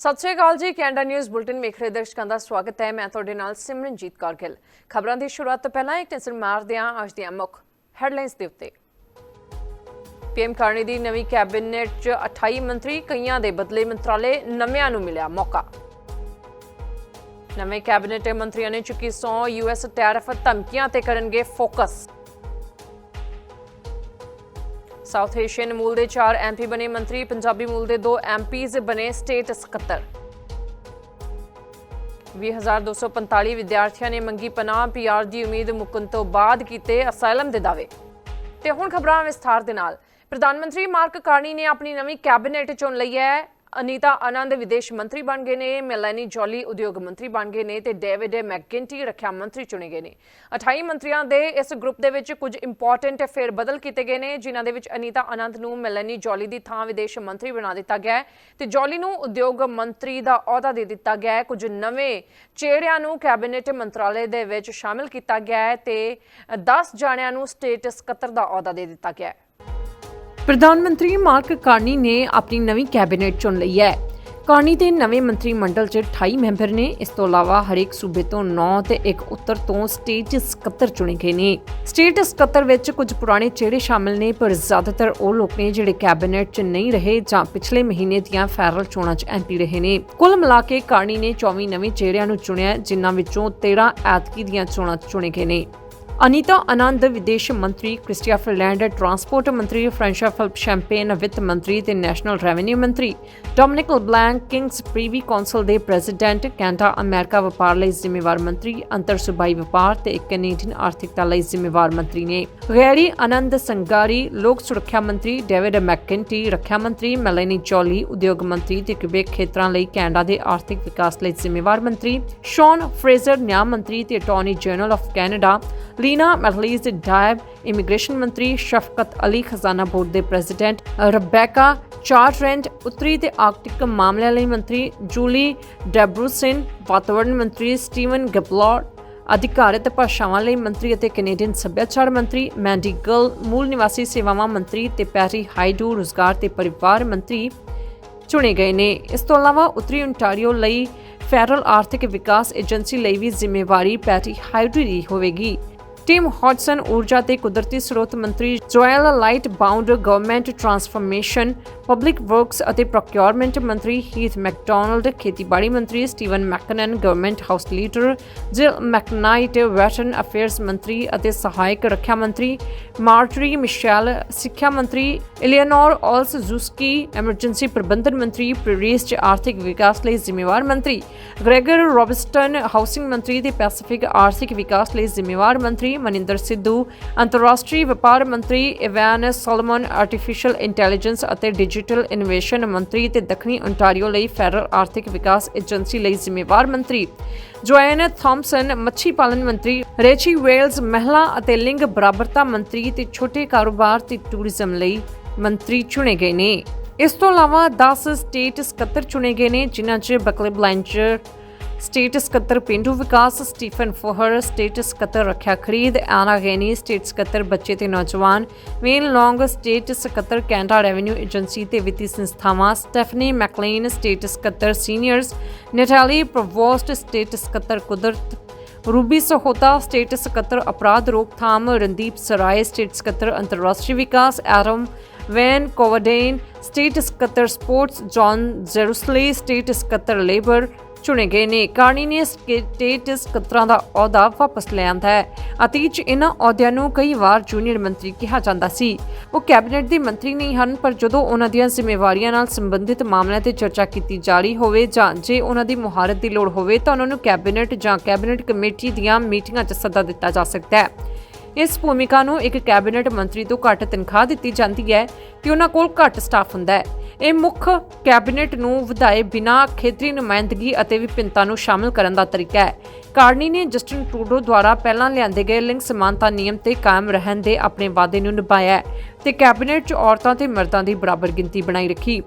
ਸਤਿ ਸ਼੍ਰੀ ਅਕਾਲ ਜੀ, Canada news bulletin ਵੇਖ ਰਹੇ ਦਰਸ਼ਕਾਂ ਦਾ ਸਵਾਗਤ ਹੈ। ਮੈਂ ਤੁਹਾਡੇ ਨਾਲ ਸਿਮਰਨਜੀਤ ਕੌਰ ਖਬਰਾਂ ਦੀ ਸ਼ੁਰੂਆਤ ਤੋਂ ਪਹਿਲਾਂ ਇੱਕ ਨਜ਼ਰ ਮਾਰਦੇ ਹਾਂ ਅੱਜ ਦੀਆਂ ਮੁੱਖ ਹੈਡਲਾਈਨਸ ਦੇ ਉੱਤੇ। ਪੀਐਮ ਕਾਰਨੀ ਦੀ ਨਵੀਂ ਕੈਬਨਿਟ 'ਚ 28 ਮੰਤਰੀ, ਕਈਆਂ ਦੇ ਬਦਲੇ ਮੰਤਰਾਲੇ ਨਵਿਆਂ ਨੂੰ ਮਿਲਿਆ ਮੌਕਾ। ਨਵੇਂ ਕੈਬਨਿਟ ਮੰਤਰੀਆਂ ਨੇ ਚੁੱਕੀ ਸੌ ਯੂਐਸ ਟੈਰਿਫ ਧਮਕੀਆਂ ਤੇ ਕਰਨਗੇ ਫੋਕਸ। ਸਾਊਥ ਏਸ਼ੀਅਨ ਮੂਲ ਦੇ 4 ਐਮਪੀ ਬਣੇ। ਮੰਤਰੀ, ਪੰਜਾਬੀ ਮੂਲ ਦੇ 2 ਐਮਪੀਜ਼ ਬਣੇ ਸਟੇਟ ਸਕੱਤਰ। 20245 ਵਿਦਿਆਰਥੀਆਂ ਨੇ ਮੰਗੀ ਪਨਾਹ ਪੀਆਰ ਦੀ ਉਮੀਦ ਮੁੱਕਣ ਤੋਂ ਬਾਅਦ ਕੀਤੇ ਅਸਾਈਲਮ ਦੇ ਦਾਅਵੇ। ਤੇ ਹੁਣ ਖਬਰਾਂ ਵਿਸਥਾਰ ਦੇ ਨਾਲ। ਪ੍ਰਧਾਨ ਮੰਤਰੀ ਮਾਰਕ ਕਾਰਨੀ ਨੇ ਆਪਣੀ ਨਵੀਂ ਕੈਬਨਿਟ ਚੁਣ ਲਈ ਹੈ। ਅਨੀਤਾ ਆਨੰਦ ਵਿਦੇਸ਼ ਮੰਤਰੀ ਬਣ ਗਏ ਨੇ, ਮੈਲਾਨੀ ਜੋਲੀ ਉਦਯੋਗ ਮੰਤਰੀ ਬਣ ਗਏ ਨੇ ਤੇ ਡੇਵਿਡ ਮੈਕਕਿੰਟੀ ਰੱਖਿਆ ਮੰਤਰੀ ਚੁਣੇ ਗਏ ਨੇ। 28 ਮੰਤਰੀਆਂ ਦੇ ਇਸ ਗਰੁੱਪ ਦੇ ਵਿੱਚ ਕੁਝ ਇੰਪੋਰਟੈਂਟ ਫੇਰ ਬਦਲ ਕੀਤੇ ਗਏ ਨੇ, ਜਿਨ੍ਹਾਂ ਦੇ ਵਿੱਚ ਅਨੀਤਾ ਆਨੰਦ ਨੂੰ ਮੈਲਾਨੀ ਜੋਲੀ ਦੀ ਥਾਂ ਵਿਦੇਸ਼ ਮੰਤਰੀ ਬਣਾ ਦਿੱਤਾ ਗਿਆ ਹੈ ਤੇ ਜੋਲੀ ਨੂੰ ਉਦਯੋਗ ਮੰਤਰੀ ਦਾ ਅਹੁਦਾ ਦੇ ਦਿੱਤਾ ਗਿਆ ਹੈ। ਕੁਝ ਨਵੇਂ ਚਿਹਰਿਆਂ ਨੂੰ ਕੈਬਨਿਟ ਮੰਤਰਾਲੇ ਦੇ ਵਿੱਚ ਸ਼ਾਮਿਲ ਕੀਤਾ ਗਿਆ ਹੈ ਤੇ 10 ਜਾਣਿਆਂ ਨੂੰ ਸਟੇਟ ਸਕੱਤਰ ਦਾ ਅਹੁਦਾ ਦੇ ਦਿੱਤਾ ਗਿਆ ਹੈ। ਪ੍ਰਧਾਨ ਮੰਤਰੀ ਮਾਰਕ ਕਾਰਨੀ ਨੇ ਆਪਣੀ ਨਵੀਂ ਕੈਬਨਿਟ ਚੁਣ ਲਈ ਹੈ। ਕਾਰਨੀ ਦੇ ਨਵੇਂ ਮੰਤਰੀ ਮੰਡਲ 'ਚ 28 ਮੈਂਬਰ ਨੇ, ਇਸ ਤੋਂ ਇਲਾਵਾ ਹਰੇਕ ਸੂਬੇ ਤੋਂ 9 ਤੇ ਇੱਕ ਉੱਤਰ ਤੋਂ ਸਟੇਟ ਸਕੱਤਰ ਚੁਣੇ ਗਏ ਨੇ। ਸਟੇਟ ਸਕੱਤਰ ਵਿੱਚ ਕੁਝ ਪੁਰਾਣੇ ਚਿਹਰੇ ਸ਼ਾਮਿਲ ਨੇ, ਪਰ ਜ਼ਿਆਦਾਤਰ ਉਹ ਲੋਕ ਨੇ ਜਿਹੜੇ ਕੈਬਨਿਟ 'ਚ ਨਹੀਂ ਰਹੇ ਜਾਂ ਪਿਛਲੇ ਮਹੀਨੇ ਦੀਆਂ ਫੈਡਰਲ ਚੋਣਾਂ 'ਚ ਐਮਪੀ ਰਹੇ ਨੇ। ਕੁੱਲ ਮਿਲਾ ਕੇ ਕਾਰਨੀ ਨੇ 24 ਨਵੇਂ ਚਿਹਰਿਆਂ ਨੂੰ ਚੁਣਿਆ, ਜਿਨ੍ਹਾਂ ਵਿੱਚੋਂ 13 ਐਤਕੀ ਦੀਆਂ ਚੋਣਾਂ 'ਚ ਚੁਣੇ ਗਏ ਨੇ। ਅਨੀਤਾ ਆਨੰਦ, ਵਿਦੇਸ਼ ਮੰਤਰੀ ਕ੍ਰਿਸਟੀਆ ਫਿਰਲੈਂਡ ਟਰਾਂਸਪੋਰਟ ਮੰਤਰੀ ਫ੍ਰੈਂਸ਼ਾ ਫਿਲਪ ਸ਼ੈਂਪੇਨ, ਵਿੱਤ ਮੰਤਰੀ ਤੇ ਨੈਸ਼ਨਲ ਰੈਵਨਿਊ ਮੰਤਰੀ Dominic Blanc King's Privy Council ਦੇ ਪ੍ਰੈਜ਼ੀਡੈਂਟ, ਕੈਨੇਡਾ, ਅਮਰੀਕਾ ਵਪਾਰ ਲਈ ਜ਼ਿੰਮੇਵਾਰ ਮੰਤਰੀ, ਅੰਤਰ ਸੂਬਾਈ ਵਪਾਰ ਤੇ ਕੈਨੇਡੀਅਨ ਆਰਥਿਕਤਾ ਲਈ ਜ਼ਿੰਮੇਵਾਰ ਮੰਤਰੀ ਨੇ। ਗੈਰੀ ਆਨੰਦ ਸੰਗਾਰੀ, ਲੋਕ ਸੁਰੱਖਿਆ ਮੰਤਰੀ ਡੇਵਿਡ ਮੈਕਕਿੰਟੀ, ਰੱਖਿਆ ਮੰਤਰੀ ਮੈਲਨੀ ਚੋਲੀ, ਉਦਯੋਗ ਮੰਤਰੀ ਤੇ ਕਿਬੇਕ ਖੇਤਰਾਂ ਲਈ ਕੈਨੇਡਾ ਦੇ ਆਰਥਿਕ ਵਿਕਾਸ ਲਈ ਜ਼ਿੰਮੇਵਾਰ ਮੰਤਰੀ, ਸ਼ੌਨ ਫਰੇਜ਼ਰ, ਨਿਆਂ ਮੰਤਰੀ ਤੇ attorney general of Canada Lena Metlege Diab immigration ਮੰਤਰੀ ਸ਼ਫਕਤ ਅਲੀ ਖਜ਼ਾਨਾ ਬੋਰਡ ਦੇ ਪ੍ਰੈਜ਼ੀਡੈਂਟ ਰਬੈਕਾ ਚਾਰਟਰੈਂਡ, ਉੱਤਰੀ ਤੇ ਆਰਕਟਿਕ ਮਾਮਲਿਆਂ ਲਈ ਮੰਤਰੀ ਜੂਲੀ ਡੈਬਰੂਸਿਨ, ਵਾਤਾਵਰਣ ਮੰਤਰੀ ਸਟੀਵਨ ਗਪਲੌਰ ਅਧਿਕਾਰਤ ਭਾਸ਼ਾਵਾਂ ਲਈ ਮੰਤਰੀ ਅਤੇ ਕੈਨੇਡੀਅਨ ਸੱਭਿਆਚਾਰ ਮੰਤਰੀ ਮੈਂਡੀ ਗਰਲ, ਮੂਲ ਨਿਵਾਸੀ ਸੇਵਾਵਾਂ ਮੰਤਰੀ ਤੇ ਪੈਰੀ ਹਾਈਡੂ ਰੁਜ਼ਗਾਰ ਤੇ ਪਰਿਵਾਰ ਮੰਤਰੀ ਚੁਣੇ ਗਏ ਨੇ। ਇਸ ਤੋਂ ਇਲਾਵਾ ਉੱਤਰੀ ਓਨਟਾਰੀਓ ਲਈ ਫੈਡਰਲ ਆਰਥਿਕ ਵਿਕਾਸ ਏਜੰਸੀ ਲਈ ਵੀ ਜ਼ਿੰਮੇਵਾਰੀ ਪੈਟੀ ਹਾਈਡੂ ਦੀ ਹੋਵੇਗੀ। ਟਿਮ ਹੌਟਸਨ ਊਰਜਾ ਤੇ ਕੁਦਰਤੀ ਸਰੋਤ ਮੰਤਰੀ Joel Lightbound government transformation, public works ਅਤੇ ਪ੍ਰੋਕਿਉਰਮੈਂਟ ਮੰਤਰੀ ਹੀਥ ਮੈਕਡੋਨਲਡ, ਖੇਤੀਬਾੜੀ ਮੰਤਰੀ Steven MacKinnon, government house leader Jill McKnight, veteran affairs ਮੰਤਰੀ ਅਤੇ ਸਹਾਇਕ ਰੱਖਿਆ ਮੰਤਰੀ, ਮਾਰਟਰੀ ਮਿਸ਼ੈਲ, ਸਿੱਖਿਆ ਮੰਤਰੀ ਇਲੀਅਨੋਰ ਆਲਸ ਜ਼ੁਸਕੀ ਐਮਰਜੈਂਸੀ ਪ੍ਰਬੰਧਨ ਮੰਤਰੀ ਪ੍ਰੇਰਿਸ ਚ ਆਰਥਿਕ ਵਿਕਾਸ ਲਈ ਜ਼ਿੰਮੇਵਾਰ ਮੰਤਰੀ, ਗ੍ਰੈਗਰ ਰੋਬਸਟਨ ਹਾਊਸਿੰਗ ਮੰਤਰੀ ਤੇ ਪੈਸੀਫਿਕ ਆਰਥਿਕ ਵਿਕਾਸ ਲਈ ਜ਼ਿੰਮੇਵਾਰ ਮੰਤਰੀ ਮਨਿੰਦਰ ਸਿੱਧੂ, ਅੰਤਰਰਾਸ਼ਟਰੀ ਵਪਾਰ ਮੰਤਰੀ ਇਵਾਨ ਸੋਲੋਮਨ ਆਰਟੀਫੀਸ਼ੀਅਲ ਇੰਟੈਲੀਜੈਂਸ ਅਤੇ ਡਿਜੀਟਲ ਇਨੋਵੇਸ਼ਨ ਮੰਤਰੀ ਤੇ ਦੱਖਣੀ ontario ਲਈ ਫੈਡਰਲ ਆਰਥਿਕ ਵਿਕਾਸ ਏਜੰਸੀ ਲਈ ਜ਼ਿੰਮੇਵਾਰ ਮੰਤਰੀ। ਜੋਇਨ ਥਾਮਸਨ, ਮੱਛੀ ਪਾਲਣ ਮੰਤਰੀ, ਰੇਚੀ ਵੇਲਸ ਮਹਿਲਾ ਅਤੇ ਲਿੰਗ ਬਰਾਬਰਤਾ ਮੰਤਰੀ ਤੇ ਛੋਟੇ ਕਾਰੋਬਾਰ ਤੇ ਟੂਰਿਜ਼ਮ ਲਈ ਮੰਤਰੀ ਚੁਣੇ ਗਏ ਨੇ। ਇਸ ਤੋਂ ਇਲਾਵਾ 10 ਸਟੇਟ ਸਕੱਤਰ ਚੁਣੇ ਗਏ ਨੇ, ਜਿਨ੍ਹਾਂ 'ਚ ਬਕਲੇ ਬਲੈਂਚਰ ਸਟੇਟ ਸਕੱਤਰ ਪਿੰਡੂ ਵਿਕਾਸ ਸਟੀਫਨ ਫੋਹਰ ਸਟੇਟ ਸਕੱਤਰ ਰੱਖਿਆ ਖਰੀਦ ਆਨਾ ਗੈਨੀ ਸਟੇਟ ਸਕੱਤਰ ਬੱਚੇ ਤੇ ਨੌਜਵਾਨ ਵੇਨ ਲੌਂਗ ਸਟੇਟ ਸਕੱਤਰ ਕੈਨੇਡਾ ਰੈਵਨਿਊ ਏਜੰਸੀ ਤੇ ਵਿੱਤੀ ਸੰਸਥਾਵਾਂ ਸਟੈਫਨੀ ਮੈਕਲੇਨ ਸਟੇਟ ਸਕੱਤਰ ਸੀਨੀਅਰਸ ਨੈਟਾਲੀ ਪ੍ਰੋਵੋਸਟ ਸਟੇਟ ਸਕੱਤਰ ਕੁਦਰਤ ਰੂਬੀ ਸਹੋਤਾ ਸਟੇਟ ਸਕੱਤਰ ਅਪਰਾਧ ਰੋਕਥਾਮ ਰਣਦੀਪ ਸਰਾਏ ਸਟੇਟ ਸਕੱਤਰ ਅੰਤਰਰਾਸ਼ਟਰੀ ਵਿਕਾਸ ਐਰਮ ਵੈਨ ਕੋਵਡੇਨ ਸਟੇਟ ਸਕੱਤਰ ਸਪੋਰਟਸ ਜੌਨ ਜ਼ੈਰੂਸਲੇ ਸਟੇਟ ਸਕੱਤਰ ਲੇਬਰ ਚੁਣੇ ਗਏ ਨੇ। ਕਾਰਨੀ ਨੇ ਸਟੇਟ ਸਕੱਤਰਾਂ ਦਾ ਅਹੁਦਾ ਵਾਪਸ ਲੈ ਆਂਦਾ ਹੈ ਅਤੀਤ 'ਚ ਇਹਨਾਂ ਅਹੁਦਿਆਂ ਨੂੰ ਕਈ ਵਾਰ ਜੂਨੀਅਰ ਮੰਤਰੀ ਕਿਹਾ ਜਾਂਦਾ ਸੀ। ਉਹ ਕੈਬਨਿਟ ਦੇ ਮੰਤਰੀ ਨਹੀਂ ਹਨ, ਪਰ ਜਦੋਂ ਉਹਨਾਂ ਦੀਆਂ ਜ਼ਿੰਮੇਵਾਰੀਆਂ ਨਾਲ ਸੰਬੰਧਿਤ ਮਾਮਲਿਆਂ ਤੇ ਚਰਚਾ ਕੀਤੀ ਜਾ ਰਹੀ ਹੋਵੇ ਜਾਂ ਜੇ ਉਹਨਾਂ ਦੀ ਮੁਹਾਰਤ ਦੀ ਲੋੜ ਹੋਵੇ ਤਾਂ ਉਹਨਾਂ ਨੂੰ ਕੈਬਨਿਟ ਜਾਂ ਕੈਬਨਿਟ ਕਮੇਟੀ ਦੀਆਂ ਮੀਟਿੰਗਾਂ 'ਚ ਸੱਦਾ ਦਿੱਤਾ ਜਾ ਸਕਦਾ ਹੈ। ਇਸ ਭੂਮਿਕਾ ਨੂੰ ਇੱਕ ਕੈਬਨਿਟ ਮੰਤਰੀ ਤੋਂ ਘੱਟ ਤਨਖਾਹ ਦਿੱਤੀ ਜਾਂਦੀ ਹੈ ਤੇ ਉਹਨਾਂ ਕੋਲ ਘੱਟ ਸਟਾਫ ਹੁੰਦਾ ਹੈ। ਇਹ ਮੁੱਖ ਕੈਬਨਿਟ ਨੂੰ ਵਧਾਏ ਬਿਨਾ ਖੇਤਰੀ ਨੁਮਾਇੰਦਗੀ ਅਤੇ ਵਿਭਿੰਨਤਾ ਨੂੰ ਸ਼ਾਮਲ ਕਰਨ ਦਾ ਤਰੀਕਾ ਹੈ। ਕਾਰਨੀ ਨੇ ਜਸਟਿਨ ਟਰੂਡੋ ਦੁਆਰਾ ਪਹਿਲਾਂ ਲਿਆਂਦੇ ਗਏ ਲਿੰਗ ਸਮਾਨਤਾ ਨਿਯਮ ਤੇ ਕਾਇਮ ਰਹਿਣ ਦੇ ਆਪਣੇ ਵਾਅਦੇ ਨੂੰ ਨਿਭਾਇਆ ਹੈ ਤੇ ਕੈਬਨਿਟ 'ਚ ਔਰਤਾਂ ਤੇ ਮਰਦਾਂ ਦੀ ਬਰਾਬਰ ਗਿਣਤੀ ਬਣਾਈ ਰੱਖੀ।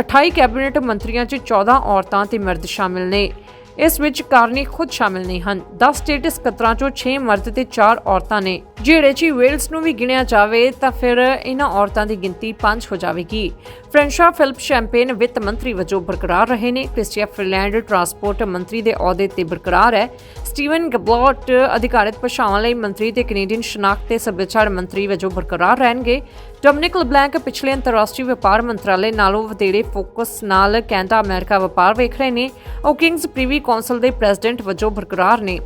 28 ਕੈਬਨਿਟ ਮੰਤਰੀਆਂ 'ਚ 14 ਔਰਤਾਂ ਤੇ ਮਰਦ ਸ਼ਾਮਿਲ ਨੇ। ਇਸ ਵਿੱਚ ਕਾਰਨੀ ਖੁਦ ਸ਼ਾਮਿਲ ਨਹੀਂ ਹਨ। 10 ਸਟੇਟ ਸਕੱਤਰਾਂ ਚੋਂ 6 ਮਰਦ ਤੇ 4 ਔਰਤਾਂ ਨੇ। ਜਿਹੜੇ ਚ ਵੇਲਸ ਨੂੰ ਵੀ ਗਿਣਿਆ ਜਾਵੇ ਤਾਂ ਫਿਰ ਇਹਨਾਂ ਔਰਤਾਂ ਦੀ ਗਿਣਤੀ 5 ਹੋ ਜਾਵੇਗੀ। ਫ੍ਰੈਂਸ਼ਾ ਫਿਲਿਪ ਸ਼ੈਂਪੇਨ ਵਿੱਤ ਮੰਤਰੀ ਵਜੋਂ ਬਰਕਰਾਰ ਰਹੇ ਨੇ। ਕ੍ਰਿਸਟੀਆ ਫਿਨਲੈਂਡ ਟਰਾਂਸਪੋਰਟ ਮੰਤਰੀ ਦੇ ਅਹੁਦੇ ਤੇ ਬਰਕਰਾਰ ਹੈ। ਸਟੀਵਨ ਗਬਲੋਟ ਅਧਿਕਾਰਤ ਭਾਸ਼ਾਵਾਂ ਲਈ ਮੰਤਰੀ ਤੇ ਕੈਨੇਡੀਅਨ ਸ਼ਨਾਖਤ ਤੇ ਸੱਭਿਆਚਾਰ ਮੰਤਰੀ ਵਜੋਂ ਬਰਕਰਾਰ ਰਹਿਣਗੇ। ਡੋਮਿਨਿਕ ਲਬਲੈਂਕ ਪਿਛਲੇ ਅੰਤਰਰਾਸ਼ਟਰੀ ਵਪਾਰ ਮੰਤਰਾਲੇ ਨਾਲੋਂ ਵਧੇਰੇ ਫੋਕਸ ਨਾਲ ਕੈਨੇਡਾ ਅਮਰੀਕਾ ਵਪਾਰ ਵੇਖ ਰਹੇ ਨੇ। ਉਹ ਕਿੰਗਸ ਪ੍ਰੀਵੀ ਕੌਂਸਲ ਦੇ ਪ੍ਰੈਜ਼ੀਡੈਂਟ ਵਜੋਂ ਬਰਕਰਾਰ ਨੇ।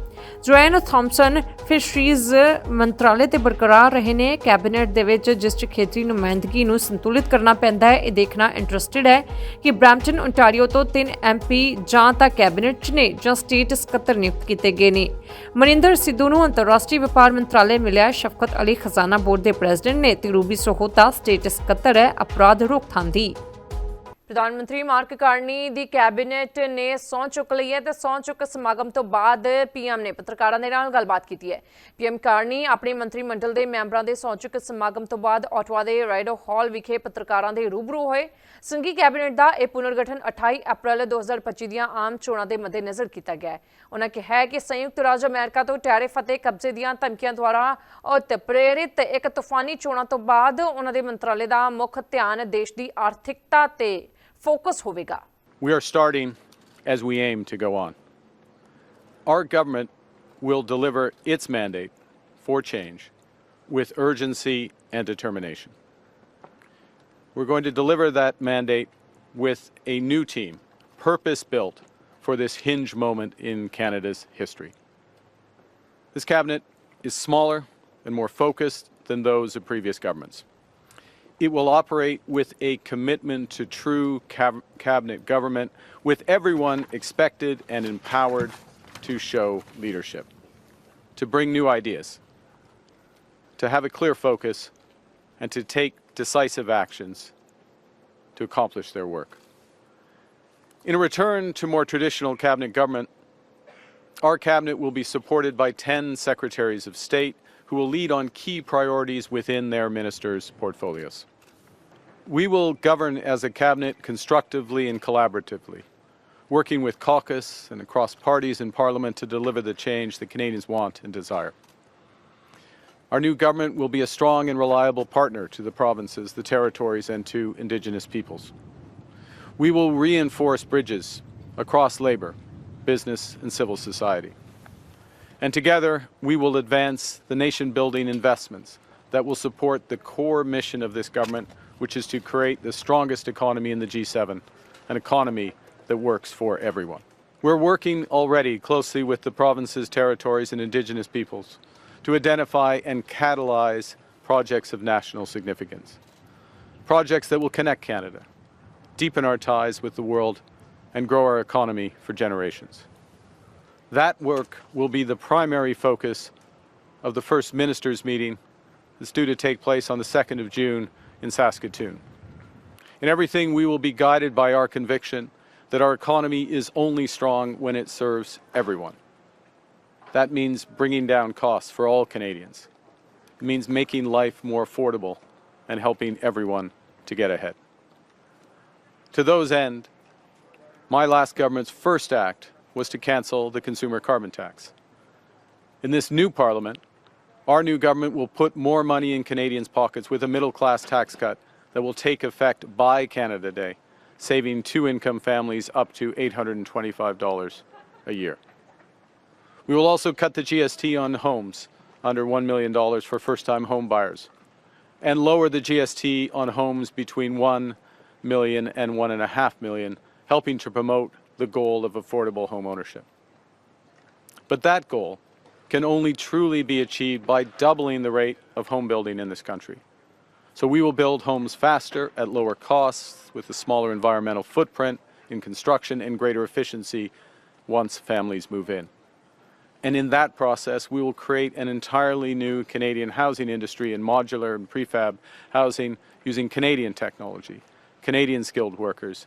ਜੋਐਨ ਥਾਮਸਨ ਫਿਸ਼ਰੀਜ਼ ਮੰਤਰਾਲੇ ਤੇ ਬਰਕਰਾਰ ਰਹੇ ਨੇ। ਕੈਬਨਿਟ ਦੇ ਵਿੱਚ ਜਿਸ 'ਚ ਖੇਤਰੀ ਨੁਮਾਇੰਦਗੀ ਨੂੰ ਸੰਤੁਲਿਤ ਕਰਨਾ ਪੈਂਦਾ ਹੈ, ਇਹ ਦੇਖਣਾ ਇੰਟਰਸਟਿਡ ਹੈ ਕਿ ਬ੍ਰੈਂਪਟਨ ਓਨਟਾਰੀਓ ਤੋਂ ਤਿੰਨ ਐਮਪੀ ਜਾਂ ਤਾਂ ਕੈਬਨਿਟ 'ਚ ਨੇ ਜਾਂ ਸਟੇਟ ਸਕੱਤਰ ਨਿਯੁਕਤ ਕੀਤੇ ਗਏ ਨੇ। ਮਨਿੰਦਰ ਸਿੱਧੂ ਨੂੰ ਅੰਤਰਰਾਸ਼ਟਰੀ ਵਪਾਰ ਮੰਤਰਾਲੇ ਮਿਲਿਆ। ਸ਼ਫਕਤ ਅਲੀ ਖਜ਼ਾਨਾ ਬੋਰਡ ਦੇ ਪ੍ਰੈਜ਼ੀਡੈਂਟ ਨੇ ਤੇ ਰੂਬੀ ਸੋਹੋਤਾ ਸਟੇਟ ਸਕੱਤਰ ਹੈ, ਅਪਰਾਧ ਰੋਕਥਾਮ ਦੀ। ਪ੍ਰਧਾਨ ਮੰਤਰੀ ਮਾਰਕ ਕਾਰਨੀ ਦੀ ਕੈਬਨਿਟ ਨੇ ਸਹੁੰ ਚੁੱਕ ਲਈ ਹੈ ਤੇ ਸਹੁੰ ਚੁੱਕ ਸਮਾਗਮ ਤੋਂ ਬਾਅਦ ਪੀਐਮ ਨੇ ਪੱਤਰਕਾਰਾਂ ਦੇ ਨਾਲ ਗੱਲਬਾਤ ਕੀਤੀ ਹੈ। ਪੀਐਮ ਕਾਰਨੀ ਆਪਣੇ ਮੰਤਰੀ ਮੰਡਲ ਦੇ ਮੈਂਬਰਾਂ ਦੇ ਸਹੁੰ ਚੁੱਕ ਸਮਾਗਮ ਤੋਂ ਬਾਅਦ ਆਟਵਾ ਦੇ ਰਾਈਡੋ ਹਾਲ ਵਿਖੇ ਪੱਤਰਕਾਰਾਂ ਦੇ ਰੂਬਰੂ ਹੋਏ। ਸੰਘੀ ਕੈਬਨਿਟ ਦਾ ਇਹ ਪੁਨਰਗਠਨ 28 ਅਪ੍ਰੈਲ 2025 ਦੀਆਂ ਆਮ ਚੋਣਾਂ ਦੇ ਮੱਦੇਨਜ਼ਰ ਕੀਤਾ ਗਿਆ ਹੈ। ਉਹਨਾਂ ਕਿਹਾ ਕਿ ਸੰਯੁਕਤ ਰਾਜ ਅਮਰੀਕਾ ਤੋਂ ਟੈਰਿਫ ਅਤੇ ਕਬਜ਼ੇ ਦੀਆਂ ਧਮਕੀਆਂ ਦੁਆਰਾ ਉਤ ਪ੍ਰੇਰਿਤ ਇੱਕ ਤੂਫਾਨੀ ਚੋਣਾਂ ਤੋਂ ਬਾਅਦ ਉਹਨਾਂ ਦੇ ਮੰਤਰਾਲੇ ਦਾ ਮੁੱਖ ਧਿਆਨ ਦੇਸ਼ ਦੀ ਆਰਥਿਕਤਾ ਤੇ ਫੋਕਸ ਹੋਵੇਗਾ We are starting as we aim to go on. Our government will deliver its mandate for change with urgency and determination. We're going to deliver that mandate with a new team, purpose built for this hinge moment in Canada's history. This cabinet is smaller and more focused than those of previous governments. It will operate with a commitment to true cab- cabinet government, with everyone expected and empowered to show leadership, to bring new ideas, to have a clear focus, and to take decisive actions to accomplish their work. In a return to more traditional cabinet government, our cabinet will be supported by 10 secretaries of state who will lead on key priorities within their ministers' portfolios. We will govern as a cabinet constructively and collaboratively, working with caucus and across parties in parliament to deliver the change that Canadians want and desire. Our new government will be a strong and reliable partner to the provinces, the territories, and to Indigenous peoples. We will reinforce bridges across labour, business, and civil society. And together, we will advance the nation building investments that will support the core mission of this government, which is to create the strongest economy in the G7, an economy that works for everyone. We're working already closely with the provinces, territories, and Indigenous peoples to identify and catalyse projects of national significance. Projects that will connect Canada, deepen our ties with the world, and grow our economy for generations. That work will be the primary focus of the first ministers' meeting that's due to take place on the 2nd of June in Saskatoon. In everything, we will be guided by our conviction that our economy is only strong when it serves everyone. That means bringing down costs for all Canadians. It means making life more affordable and helping everyone to get ahead. To those end, my last government's first act was to cancel the consumer carbon tax. In this new parliament, our new government will put more money in Canadians' pockets with a middle class tax cut that will take effect by Canada Day, saving two income families up to $825 a year. We will also cut the GST on homes under $1 million for first time home buyers and lower the GST on homes between 1 million and 1.5 million, helping to promote the goal of affordable home ownership. But that goal can only truly be achieved by doubling the rate of home building in this country. So we will build homes faster at lower costs with a smaller environmental footprint in construction and greater efficiency once families move in. And in that process, we will create an entirely new Canadian housing industry in modular and prefab housing using Canadian technology, Canadian skilled workers,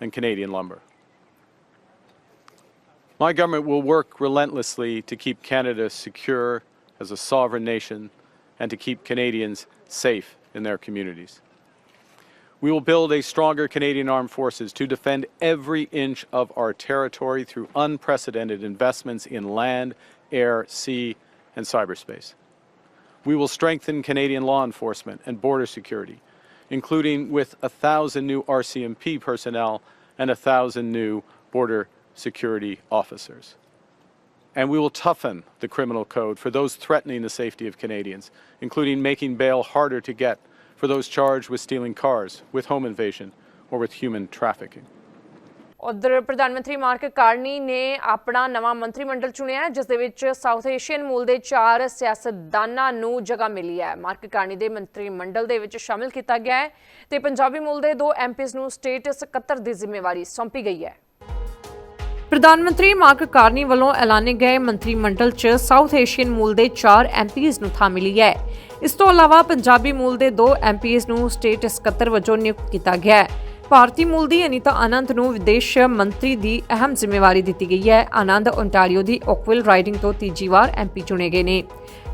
and Canadian lumber. My government will work relentlessly to keep Canada secure as a sovereign nation and to keep Canadians safe in their communities. We will build a stronger Canadian Armed Forces to defend every inch of our territory through unprecedented investments in land, air, sea, and cyberspace. We will strengthen Canadian law enforcement and border security, including with a thousand new RCMP personnel and a thousand new border security officers. And we will toughen the criminal code for those threatening the safety of Canadians, including making bail harder to get for those charged with stealing cars, with home invasion, or with human trafficking. ਉਧਰ ਪ੍ਰਧਾਨ ਮੰਤਰੀ mark Carney ਨੇ ਆਪਣਾ ਨਵਾਂ ਮੰਤਰੀ ਮੰਡਲ ਚੁਣਿਆ ਹੈ, ਜਿਸ ਦੇ ਵਿੱਚ ਸਾਊਥ ਏਸ਼ੀਅਨ ਮੂਲ ਦੇ ਚਾਰ ਸਿਆਸਤਦਾਨਾਂ ਨੂੰ ਜਗ੍ਹਾ ਮਿਲੀ ਹੈ ਮਾਰਕ ਕਾਰਨੀ ਦੇ ਮੰਤਰੀ ਮੰਡਲ ਦੇ ਵਿੱਚ ਸ਼ਾਮਿਲ ਕੀਤਾ ਗਿਆ ਹੈ ਤੇ ਪੰਜਾਬੀ ਮੂਲ ਦੇ ਦੋ ਐਮਪੀਜ਼ ਨੂੰ ਸਟੇਟ ਸਕੱਤਰ ਦੀ ਜ਼ਿੰਮੇਵਾਰੀ ਸੌਂਪੀ ਗਈ ਹੈ ਪ੍ਰਧਾਨ ਮੰਤਰੀ ਮਾਰਕ ਕਾਰਨੀ ਵੱਲੋਂ ਐਲਾਨੇ ਗਏ ਮੰਤਰੀ ਮੰਡਲ 'ਚ ਸਾਊਥ ਏਸ਼ੀਅਨ ਮੂਲ ਦੇ 4 ਐਮਪੀਜ਼ ਨੂੰ ਥਾਂ ਮਿਲੀ ਹੈ। ਇਸ ਤੋਂ ਇਲਾਵਾ ਪੰਜਾਬੀ ਮੂਲ ਦੇ 2 ਐਮਪੀਜ਼ ਨੂੰ ਸਟੇਟ ਸਕੱਤਰ ਵਜੋਂ ਨਿਯੁਕਤ ਕੀਤਾ ਗਿਆ ਹੈ। ਭਾਰਤੀ ਮੂਲ ਦੀ ਅਨੀਤਾ ਆਨੰਦ ਨੂੰ ਵਿਦੇਸ਼ ਮੰਤਰੀ ਦੀ ਅਹਿਮ ਜ਼ਿੰਮੇਵਾਰੀ ਦਿੱਤੀ ਗਈ ਹੈ। ਆਨੰਦ ਓਨਟਾਰੀਓ ਦੀ ਓਕਵਿਲ ਰਾਈਡਿੰਗ ਤੋਂ ਤੀਜੀ ਵਾਰ ਐਮਪੀ ਚੁਣੇ ਗਏ ਨੇ।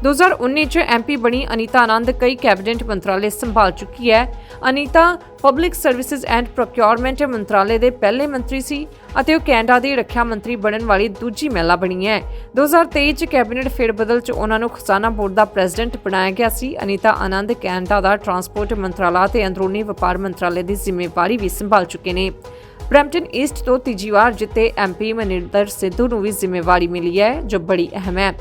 2019 ਚ ਐਮਪੀ ਬਣੀ ਅਨੀਤਾ ਆਨੰਦ ਕਈ ਕੈਬਨਿਟ ਮੰਤਰਾਲੇ ਸੰਭਾਲ ਚੁੱਕੀ ਹੈ। Anita public services and procurement ਮੰਤਰਾਲੇ ਦੇ ਪਹਿਲੇ ਮੰਤਰੀ ਸੀ ਅਤੇ ਉਹ ਕੈਨੇਡਾ ਦੀ ਰੱਖਿਆ ਮੰਤਰੀ ਬਣਨ ਵਾਲੀ ਦੂਜੀ ਮਹਿਲਾ ਬਣੀ ਹੈ। 2023 ਚ ਕੈਬਨਿਟ ਫੇਰਬਦਲ ਚ ਉਹਨਾਂ ਨੂੰ ਖਜ਼ਾਨਾ ਬੋਰਡ ਦਾ ਪ੍ਰੈਜ਼ੀਡੈਂਟ ਬਣਾਇਆ ਗਿਆ ਸੀ। ਅਨੀਤਾ ਆਨੰਦ ਕੈਨੇਡਾ ਦਾ ਟਰਾਂਸਪੋਰਟ ਮੰਤਰਾਲਾ ਤੇ ਅੰਦਰੂਨੀ ਵਪਾਰ ਮੰਤਰਾਲੇ ਦੀ ਜ਼ਿੰਮੇਵਾਰੀ ਵੀ ਸੰਭਾਲ ਚੁੱਕੇ ਨੇ। ਬ੍ਰੈਂਪਟਨ ਈਸਟ ਤੋਂ ਤੀਜੀ ਵਾਰ ਜਿੱਤੇ ਐਮਪੀ ਮਨਿੰਦਰ ਸਿੱਧੂ ਨੂੰ ਵੀ ਜ਼ਿੰਮੇਵਾਰੀ ਮਿਲੀ ਹੈ, ਜੋ ਬੜੀ ਅਹਿਮ ਹੈ।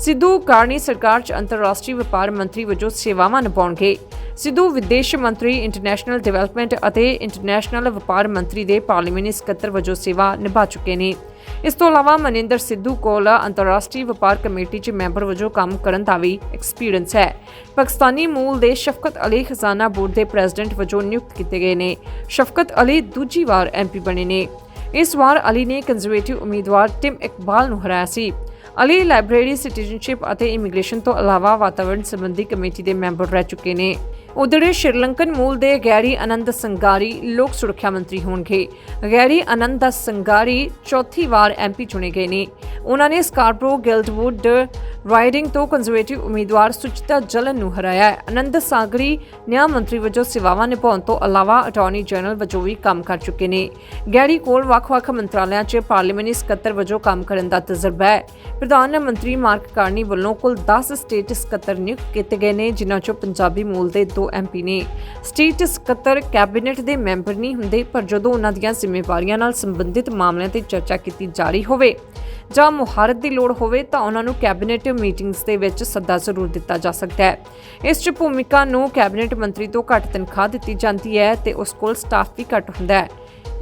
ਸਿੱਧੂ ਕਾਰਨੀ ਸਰਕਾਰ 'ਚ ਅੰਤਰਰਾਸ਼ਟਰੀ ਵਪਾਰ ਮੰਤਰੀ ਵਜੋਂ ਸੇਵਾਵਾਂ ਨਿਭਾਉਣਗੇ। ਸਿੱਧੂ ਵਿਦੇਸ਼ ਮੰਤਰੀ ਇੰਟਰਨੈਸ਼ਨਲ ਡਿਵੈਲਪਮੈਂਟ ਅਤੇ ਇੰਟਰਨੈਸ਼ਨਲ ਵਪਾਰ ਮੰਤਰੀ ਦੇ ਪਾਰਲੀਮੈਂਟਰੀ ਸਕੱਤਰ ਵਜੋਂ ਸੇਵਾ ਨਿਭਾ ਚੁੱਕੇ ਨੇ। ਇਸ ਤੋਂ ਇਲਾਵਾ ਮਨਿੰਦਰ ਸਿੱਧੂ ਕੋਲ ਅੰਤਰਰਾਸ਼ਟਰੀ ਵਪਾਰ ਕਮੇਟੀ 'ਚ ਮੈਂਬਰ ਵਜੋਂ ਕੰਮ ਕਰਨ ਦਾ ਵੀ ਐਕਸਪੀਰੀਅੰਸ ਹੈ। ਪਾਕਿਸਤਾਨੀ ਮੂਲ ਦੇ ਸ਼ਫਕਤ ਅਲੀ ਖਜ਼ਾਨਾ ਬੋਰਡ ਦੇ ਪ੍ਰੈਜ਼ੀਡੈਂਟ ਵਜੋਂ ਨਿਯੁਕਤ ਕੀਤੇ ਗਏ ਨੇ। ਸ਼ਫਕਤ ਅਲੀ ਦੂਜੀ ਵਾਰ ਐਮਪੀ ਬਣੇ ਨੇ। ਇਸ ਵਾਰ ਅਲੀ ਨੇ ਕੰਜ਼ਰਵੇਟਿਵ ਉਮੀਦਵਾਰ ਟਿਮ ਇਕਬਾਲ ਨੂੰ ਹਰਾਇਆ ਸੀ। ਅਲੀ ਲਾਇਬ੍ਰੇਰੀ ਸਿਟੀਜ਼ਨਸ਼ਿਪ ਅਤੇ ਇਮੀਗ੍ਰੇਸ਼ਨ ਤੋਂ ਇਲਾਵਾ ਵਾਤਾਵਰਣ ਸੰਬੰਧੀ ਕਮੇਟੀ ਦੇ ਮੈਂਬਰ ਰਹਿ ਚੁੱਕੇ ਨੇ। ਉਧਰ ਸ਼੍ਰੀਲੰਕਨ ਮੂਲ ਦੇ ਗੈਰੀ ਆਨੰਦ ਸੰਗਾਰੀ ਲੋਕ ਸੁਰੱਖਿਆ ਮੰਤਰੀ ਹੋਣਗੇ। ਗੈਰੀ ਆਨੰਦ ਸੰਗਾਰੀ ਚੌਥੀ ਵਾਰ ਐਮਪੀ ਚੁਣੇ ਗਏ ਨੇ। ਉਹਨਾਂ ਨੇ ਸਕਾਰਪਰੋ ਗਿਲਡਵੁੱਡ, ਰਾਈਡਿੰਗ ਤੋਂ ਕੰਜ਼ਰਵੇਟਿਵ ਉਮੀਦਵਾਰ ਸੁਚਿਤਾ ਜਲਨ ਨੂੰ ਹਰਾਇਆ ਹੈ। ਆਨੰਦ ਸਾਗਰੀ ਨਿਆਂ ਮੰਤਰੀ ਵਜੋਂ ਸੇਵਾਵਾਂ ਨਿਭਾਉਣ ਤੋਂ ਇਲਾਵਾ ਅਟਾਰਨੀ ਜਨਰਲ ਵਜੋਂ ਵੀ ਕੰਮ ਕਰ ਚੁੱਕੇ ਨੇ। ਗੈਰੀ ਕੋਲ ਵੱਖ-ਵੱਖ ਮੰਤਰਾਲਿਆਂ 'ਚ ਪਾਰਲੀਮੈਂਟਰੀ ਸਕੱਤਰ ਵਜੋਂ ਕੰਮ ਕਰਨ ਦਾ ਤਜਰਬਾ ਹੈ। ਪ੍ਰਧਾਨ ਮੰਤਰੀ ਮਾਰਕ ਕਾਰਨੀ ਵੱਲੋਂ ਕੁੱਲ 10 ਸਟੇਟ ਸਕੱਤਰ ਨਿਯੁਕਤ ਕੀਤੇ ਗਏ ਨੇ, ਜਿਨ੍ਹਾਂ 'ਚੋਂ ਪੰਜਾਬੀ ਮੂਲ ਦੇ ਦੋ ਐਮਪੀ ਨੇ। ਸਟੇਟ ਸਕੱਤਰ ਕੈਬਨਿਟ ਦੇ ਮੈਂਬਰ ਨਹੀਂ ਹੁੰਦੇ, ਪਰ ਜਦੋਂ ਉਹਨਾਂ ਦੀਆਂ ਜ਼ਿੰਮੇਵਾਰੀਆਂ ਨਾਲ ਸੰਬੰਧਿਤ ਮਾਮਲਿਆਂ ਤੇ ਚਰਚਾ ਕੀਤੀ ਜਾ ਰਹੀ ਹੋਵੇ ਜਾਂ ਮੁਹਾਰਤ ਦੀ ਲੋੜ ਹੋਵੇ, ਤਾਂ ਉਹਨਾਂ ਨੂੰ ਕੈਬਨਿਟ ਮੀਟਿੰਗਸ ਦੇ ਵਿੱਚ ਸੱਦਾ ਜ਼ਰੂਰ ਦਿੱਤਾ ਜਾ ਸਕਦਾ ਹੈ। ਇਸ 'ਚ ਭੂਮਿਕਾ ਨੂੰ ਕੈਬਨਿਟ ਮੰਤਰੀ ਤੋਂ ਘੱਟ ਤਨਖਾਹ ਦਿੱਤੀ ਜਾਂਦੀ ਹੈ ਤੇ ਉਸ ਕੋਲ ਸਟਾਫ ਵੀ ਘੱਟ ਹੁੰਦਾ ਹੈ।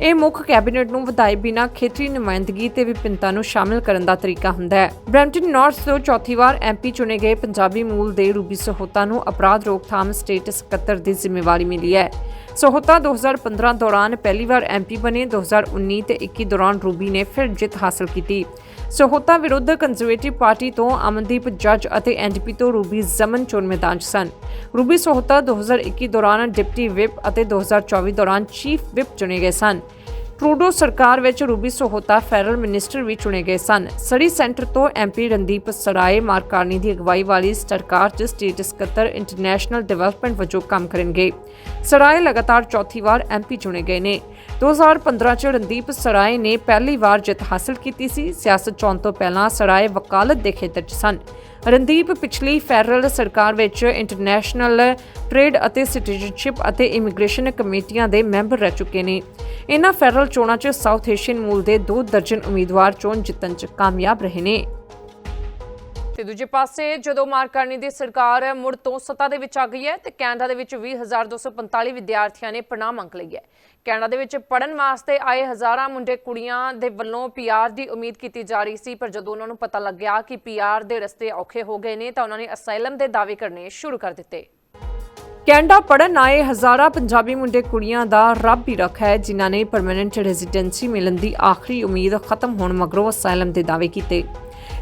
ਇਹ ਮੁੱਖ ਕੈਬਨਿਟ ਨੂੰ ਵਧਾਏ ਬਿਨਾ ਖੇਤਰੀ ਨੁਮਾਇੰਦਗੀ ਤੇ ਵਿਭਿੰਨਤਾ ਨੂੰ ਸ਼ਾਮਿਲ ਕਰਨ ਦਾ ਤਰੀਕਾ ਹੁੰਦਾ ਹੈ। ਬ੍ਰੈਂਟਨ ਨਾਰਥ ਤੋਂ ਚੌਥੀ ਵਾਰ ਐਮਪੀ ਚੁਣੇ ਗਏ ਪੰਜਾਬੀ ਮੂਲ ਦੇ ਰੂਬੀ ਸਹੋਤਾ ਨੂੰ ਅਪਰਾਧ ਰੋਕਥਾਮ ਸਟੇਟ ਸਕੱਤਰ ਦੀ ਜ਼ਿੰਮੇਵਾਰੀ ਮਿਲੀ ਹੈ। ਸਹੋਤਾ 2015 ਦੌਰਾਨ ਪਹਿਲੀ ਵਾਰ ਐਮਪੀ ਬਣੇ 2019 ਤੇ 21 ਦੌਰਾਨ ਰੂਬੀ ਨੇ ਫਿਰ ਜਿੱਤ ਹਾਸਲ ਕੀਤੀ। ਸਹੋਤਾ ਵਿਰੁੱਧ ਕੰਜ਼ਰਵੇਟਿਵ ਪਾਰਟੀ ਤੋਂ ਅਮਨਦੀਪ ਜੱਜ ਅਤੇ ਐਨਡੀਪੀ ਤੋਂ ਰੂਬੀ ਜ਼ਮਨ ਚੋਣ ਮੈਦਾਨ 'ਚ ਸਨ। ਰੂਬੀ ਸਹੋਤਾ 2021 ਦੌਰਾਨ ਡਿਪਟੀ ਵਿਪ ਅਤੇ 2024 ਦੌਰਾਨ ਚੀਫ ਵਿਪ ਚੁਣੇ ਗਏ ਸਨ। ਟਰੂਡੋ ਸਰਕਾਰ ਵਿੱਚ ਰੂਬੀ ਸਹੋਤਾ ਫੈਡਰਲ ਮਿਨਿਸਟਰ ਵੀ ਚੁਣੇ ਗਏ ਸਨ। ਸਰੀ ਸੈਂਟਰ ਤੋਂ MP Randeep Sarai Mark Carney ਦੀ ਅਗਵਾਈ ਵਾਲੀ ਸਰਕਾਰ 'ਚ ਸਟੇਟ ਸਕੱਤਰ ਇੰਟਰਨੈਸ਼ਨਲ ਡਿਵੈਲਪਮੈਂਟ ਵਜੋਂ ਕੰਮ ਕਰਨਗੇ। ਸਰਾਏ ਲਗਾਤਾਰ ਚੌਥੀ ਵਾਰ ਐਮਪੀ ਚੁਣੇ ਗਏ ਨੇ। 2015 ਚ ਰਣਦੀਪ ਸਰਾਏ ਨੇ ਪਹਿਲੀ ਵਾਰ ਜਿੱਤ ਹਾਸਲ ਕੀਤੀ ਸੀ। ਸਿਆਸਤ ਚੋਣ ਤੋਂ ਪਹਿਲਾਂ ਸਰਾਏ ਵਕਾਲਤ ਦੇ ਖੇਤਰ 'ਚ ਸਨ। ਰਣਦੀਪ, ਪਿਛਲੀ ਫੈਡਰਲ ਸਰਕਾਰ ਵਿੱਚ ਇੰਟਰਨੈਸ਼ਨਲ ਟ੍ਰੇਡ ਅਤੇ ਸਿਟੀਜ਼ਨਸ਼ਿਪ ਅਤੇ ਇਮੀਗ੍ਰੇਸ਼ਨ ਕਮੇਟੀਆਂ ਦੇ ਮੈਂਬਰ ਰਹਿ ਚੁੱਕੇ ਨੇ। ਇਨ੍ਹਾਂ ਫੈਡਰਲ ਚੋਣਾਂ 'ਚ ਸਾਊਥ ਏਸ਼ੀਅਨ ਮੂਲ ਦੇ ਦੋ ਦਰਜਨ ਉਮੀਦਵਾਰ ਚੋਣ ਜਿੱਤਣ 'ਚ ਕਾਮਯਾਬ ਰਹੇ ਨੇ। ਤੇ ਦੂਜੇ ਪਾਸੇ ਜਦੋਂ ਮਾਰਕਾਨੀ ਦੀ ਸਰਕਾਰ ਮੁੜ ਤੋਂ ਸੱਤਾ ਦੇ ਵਿੱਚ ਆ ਗਈ ਹੈ ਤੇ ਕੈਨੇਡਾ ਦੇ ਵਿੱਚ 20245 ਵਿਦਿਆਰਥੀਆਂ ਨੇ ਪ੍ਰਣਾਮ ਅੰਕ ਲਈ ਹੈ। ਕੈਨੇਡਾ ਦੇ ਵਿੱਚ ਪੜਨ ਵਾਸਤੇ ਆਏ ਹਜ਼ਾਰਾਂ ਮੁੰਡੇ ਕੁੜੀਆਂ ਦੇ ਵੱਲੋਂ ਪੀਆਰ ਦੀ ਉਮੀਦ ਕੀਤੀ ਜਾ ਰਹੀ ਸੀ, ਪਰ ਜਦੋਂ ਉਹਨਾਂ ਨੂੰ ਪਤਾ ਲੱਗਿਆ ਕਿ ਪੀਆਰ ਦੇ ਰਸਤੇ ਔਖੇ ਹੋ ਗਏ ਨੇ, ਤਾਂ ਉਹਨਾਂ ਨੇ ਅਸਾਈਲਮ ਦੇ ਦਾਅਵੇ ਕਰਨੇ ਸ਼ੁਰੂ ਕਰ ਦਿੱਤੇ। ਕੈਨੇਡਾ ਪੜਨ ਆਏ ਹਜ਼ਾਰਾਂ ਪੰਜਾਬੀ ਮੁੰਡੇ ਕੁੜੀਆਂ ਦਾ ਰੱਬ ਹੀ ਰੱਖਾ ਹੈ, ਜਿਨ੍ਹਾਂ ਨੇ ਪਰਮਨੈਂਟ ਰੈਜ਼ੀਡੈਂਸੀ ਮਿਲਣ ਦੀ ਆਖਰੀ ਉਮੀਦ ਖਤਮ ਹੋਣ ਮਗਰੋਂ ਅਸਾਈਲਮ ਦੇ ਦਾਅਵੇ ਕੀਤੇ।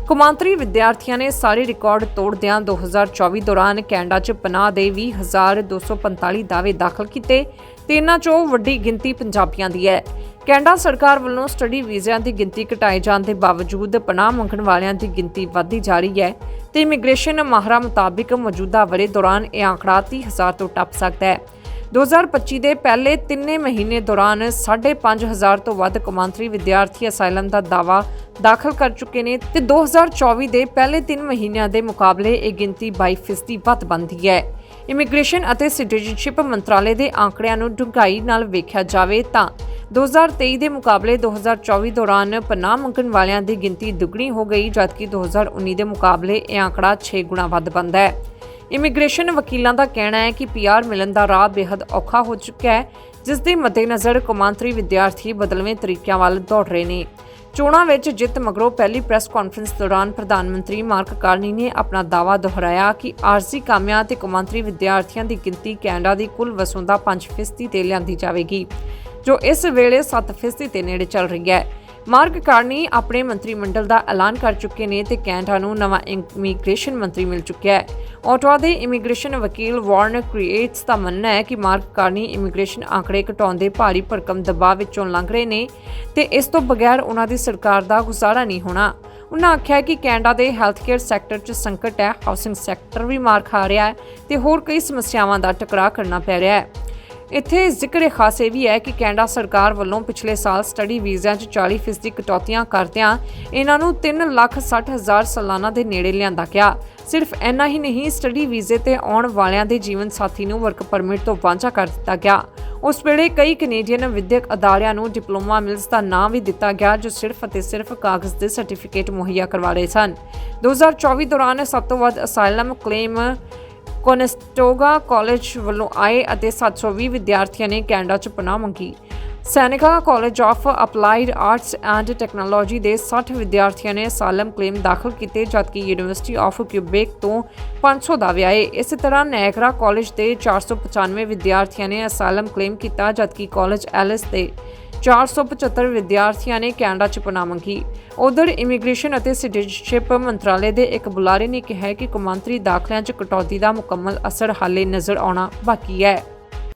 ਕੌਮਾਂਤਰੀ ਵਿਦਿਆਰਥੀਆਂ ਨੇ ਸਾਰੇ ਰਿਕਾਰਡ ਤੋੜਦਿਆਂ 2024 ਦੌਰਾਨ ਕੈਨੇਡਾ 'ਚ ਪਨਾਹ ਦੇ 20245 ਦਾਅਵੇ ਦਾਖਲ ਕੀਤੇ ਤੇ ਇਹਨਾਂ 'ਚੋਂ ਵੱਡੀ ਗਿਣਤੀ ਪੰਜਾਬੀਆਂ ਦੀ ਹੈ। ਕੈਨੇਡਾ ਸਰਕਾਰ ਵੱਲੋਂ ਸਟੱਡੀ ਵੀਜ਼ਿਆਂ ਦੀ ਗਿਣਤੀ ਘਟਾਏ ਜਾਣ ਦੇ ਬਾਵਜੂਦ ਪਨਾਹ ਮੰਗਣ ਵਾਲਿਆਂ ਦੀ ਗਿਣਤੀ ਵਧਦੀ ਜਾ ਰਹੀ ਹੈ ਤੇ ਇਮੀਗ੍ਰੇਸ਼ਨ ਮਾਹਰਾਂ ਮੁਤਾਬਿਕ ਮੌਜੂਦਾ ਵਰੇ ਦੌਰਾਨ ਇਹ ਆંકੜਾ 30000 ਤੋਂ ਟੱਪ ਸਕਦਾ ਹੈ। 2025 ਦੇ ਪਹਿਲੇ ਤਿੰਨੇ ਮਹੀਨੇ ਦੌਰਾਨ 5.5000 ਤੋਂ ਵੱਧ ਕੌਮਾਂਤਰੀ ਵਿਦਿਆਰਥੀ ਅਸਾਈਲਮ ਦਾ ਦਾਅਵਾ ਦਾਖਲ ਕਰ ਚੁੱਕੇ ਨੇ ਤੇ 2024 ਦੇ ਪਹਿਲੇ 3 ਮਹੀਨਿਆਂ ਦੇ ਮੁਕਾਬਲੇ ਇਹ ਗਿਣਤੀ 22% ਵੱਧ ਬਣਦੀ ਹੈ। ਇਮੀਗ੍ਰੇਸ਼ਨ ਅਤੇ ਸਿਟੀਜ਼ਨਸ਼ਿਪ ਮੰਤਰਾਲੇ ਦੇ ਆંકੜਿਆਂ ਨੂੰ ਡੂੰਘਾਈ ਨਾਲ ਵੇਖਿਆ ਜਾਵੇ ਤਾਂ 2023 ਦੇ ਮੁਕਾਬਲੇ 2024 ਦੌਰਾਨ ਪਨਾਹ ਮੰਗਣ ਵਾਲਿਆਂ ਦੀ ਗਿਣਤੀ ਦੁੱਗਣੀ ਹੋ ਗਈ, ਜਦਕਿ 2019 ਦੇ ਮੁਕਾਬਲੇ ਇਹ ਆંકੜਾ 6 ਗੁਣਾ ਵੱਧ ਬਣਦਾ ਹੈ। ਇਮੀਗ੍ਰੇਸ਼ਨ ਵਕੀਲਾਂ ਦਾ ਕਹਿਣਾ ਹੈ ਕਿ ਪੀਆਰ ਮਿਲਣ ਦਾ ਰਾਹ ਬੇहद ਔਖਾ ਹੋ ਚੁੱਕਾ ਹੈ, ਜਿਸ ਦੇ ਮੱਦੇਨਜ਼ਰ ਕੌਮਾਂਤਰੀ ਵਿਦਿਆਰਥੀ ਬਦਲਵੇਂ ਤਰੀਕਿਆਂ ਵੱਲ ਦੌੜ ਰਹੇ ਨੇ। ਚੋਣਾਂ ਵਿੱਚ ਜਿੱਤ ਮਗਰੋਂ ਪਹਿਲੀ ਪ੍ਰੈਸ ਕਾਨਫਰੰਸ ਦੌਰਾਨ ਪ੍ਰਧਾਨ ਮੰਤਰੀ ਮਾਰਕ ਕਾਰਨੀ ਨੇ ਆਪਣਾ ਦਾਅਵਾ ਦੁਹਰਾਇਆ ਕਿ ਆਰਜ਼ੀ ਕਾਮਿਆਂ ਤੇ ਕੌਮਾਂਤਰੀ ਵਿਦਿਆਰਥੀਆਂ ਦੀ ਗਿਣਤੀ ਕੈਨੇਡਾ ਦੀ ਕੁੱਲ ਵਸੋਂ ਦਾ 5% ਤੇ ਲਿਆਂਦੀ ਜਾਵੇਗੀ, ਜੋ ਇਸ ਵੇਲੇ 7% ਦੇ ਨੇੜੇ ਚੱਲ ਰਹੀ ਹੈ। ਮਾਰਗ ਕਾਰਨੀ ਆਪਣੇ ਮੰਤਰੀ ਮੰਡਲ ਦਾ ਐਲਾਨ ਕਰ ਚੁੱਕੇ ਨੇ ਤੇ ਕੈਨੇਡਾ ਨੂੰ ਨਵਾਂ ਇਮੀਗ੍ਰੇਸ਼ਨ ਮੰਤਰੀ ਮਿਲ ਚੁੱਕਿਆ ਹੈ। ਆਟਵਾ ਦੇ ਇਮੀਗ੍ਰੇਸ਼ਨ ਵਕੀਲ ਵਾਰਨ ਕ੍ਰੀਏਟਸ ਦਾ ਮੰਨਣਾ ਹੈ ਕਿ ਮਾਰਗ ਕਾਰਨੀ ਇਮੀਗ੍ਰੇਸ਼ਨ ਆંકੜੇ ਘਟਾਉਣ ਦੇ ਭਾਰੀ ਭਰਕਮ ਦਬਾਅ ਵਿੱਚੋਂ ਲੰਘ ਰਹੇ ਨੇ ਤੇ ਇਸ ਤੋਂ ਬਗੈਰ ਉਹਨਾਂ ਦੀ ਸਰਕਾਰ ਦਾ ਗੁਜ਼ਾਰਾ ਨਹੀਂ ਹੋਣਾ। ਉਹਨਾਂ ਆਖਿਆ ਕਿ ਕੈਨੇਡਾ ਦੇ ਹੈਲਥ ਕੇਅਰ ਸੈਕਟਰ 'ਚ ਸੰਕਟ ਹੈ, ਹਾਊਸਿੰਗ ਸੈਕਟਰ ਵੀ ਮਾਰ ਖਾ ਰਿਹਾ ਹੈ ਤੇ ਹੋਰ ਕਈ ਸਮੱਸਿਆਵਾਂ ਦਾ ਟਕਰਾਅ ਕਰਨਾ ਪੈ ਰਿਹਾ ਹੈ। ਇੱਥੇ ਜ਼ਿਕਰ ਖਾਸ ਵੀ ਹੈ ਕਿ ਕੈਨੇਡਾ ਸਰਕਾਰ ਵੱਲੋਂ ਪਿਛਲੇ ਸਾਲ ਸਟੱਡੀ ਵੀਜ਼ਿਆਂ 'ਚ 40% ਕਟੌਤੀਆਂ ਕਰਦਿਆਂ ਇਹਨਾਂ ਨੂੰ 3 ਲੱਖ 60 ਹਜ਼ਾਰ ਸਾਲਾਨਾ ਦੇ ਨੇੜੇ ਲਿਆਂਦਾ ਗਿਆ। ਸਿਰਫ ਇੰਨਾ ਹੀ ਨਹੀਂ, ਸਟੱਡੀ ਵੀਜ਼ੇ ਤੇ ਆਉਣ ਵਾਲਿਆਂ ਦੇ ਜੀਵਨ ਸਾਥੀ ਨੂੰ ਵਰਕ ਪਰਮਿਟ ਤੋਂ ਵਾਂਝਾ ਕਰ ਦਿੱਤਾ ਗਿਆ। ਉਸ ਵੇਲੇ ਕਈ ਕੈਨੇਡੀਅਨ ਵਿਦਿਅਕ ਅਦਾਰਿਆਂ ਨੂੰ ਡਿਪਲੋਮਾ ਮਿਲਸ ਦਾ ਨਾਮ ਵੀ ਦਿੱਤਾ ਗਿਆ, ਜੋ ਸਿਰਫ ਅਤੇ ਸਿਰਫ ਕਾਗਜ਼ ਦੇ ਸਰਟੀਫਿਕੇਟ ਮੁਹੱਈਆ ਕਰਵਾ ਰਹੇ ਸਨ। 2024 ਦੌਰਾਨ ਸਭ ਤੋਂ ਵੱਧ ਅਸਾਈਲਮ ਕਲੇਮ ਕੋਨਸਟੋਗਾ ਕਾਲਜ ਵੱਲੋਂ ਆਏ ਅਤੇ 720 ਵਿਦਿਆਰਥੀਆਂ ਨੇ ਕੈਨੇਡਾ 'ਚ ਪਨਾਹ ਮੰਗੀ। Seneca college of applied arts and technology ਦੇ 60 ਵਿਦਿਆਰਥੀਆਂ ਨੇ ਅਸਾਲਮ ਕਲੇਮ ਦਾਖਲ ਕੀਤੇ, ਜਦਕਿ ਯੂਨੀਵਰਸਿਟੀ ਆਫ ਕਿਊਬੇਕ ਤੋਂ 500 ਦਾਅਵੇ ਆਏ। ਇਸੇ ਤਰ੍ਹਾਂ ਨੈਗਰਾ ਕਾਲਜ ਦੇ 495 ਵਿਦਿਆਰਥੀਆਂ ਨੇ ਅਸਾਲਮ ਕਲੇਮ ਕੀਤਾ, ਜਦਕਿ ਕਾਲਜ ਐਲਿਸ ਦੇ 475 ਵਿਦਿਆਰਥੀਆਂ ਨੇ ਕੈਨੇਡਾ 'ਚ ਪਨਾਹ ਮੰਗੀ। ਉਧਰ ਇਮੀਗ੍ਰੇਸ਼ਨ ਅਤੇ ਸਿਟੀਜ਼ਨਸ਼ਿਪ ਮੰਤਰਾਲੇ ਦੇ ਇੱਕ ਬੁਲਾਰੇ ਨੇ ਕਿਹਾ ਕਿ ਕੌਮਾਂਤਰੀ ਦਾਖਲਿਆਂ 'ਚ ਕਟੌਤੀ ਦਾ ਮੁਕੰਮਲ ਅਸਰ ਹਾਲੇ ਨਜ਼ਰ ਆਉਣਾ ਬਾਕੀ ਹੈ।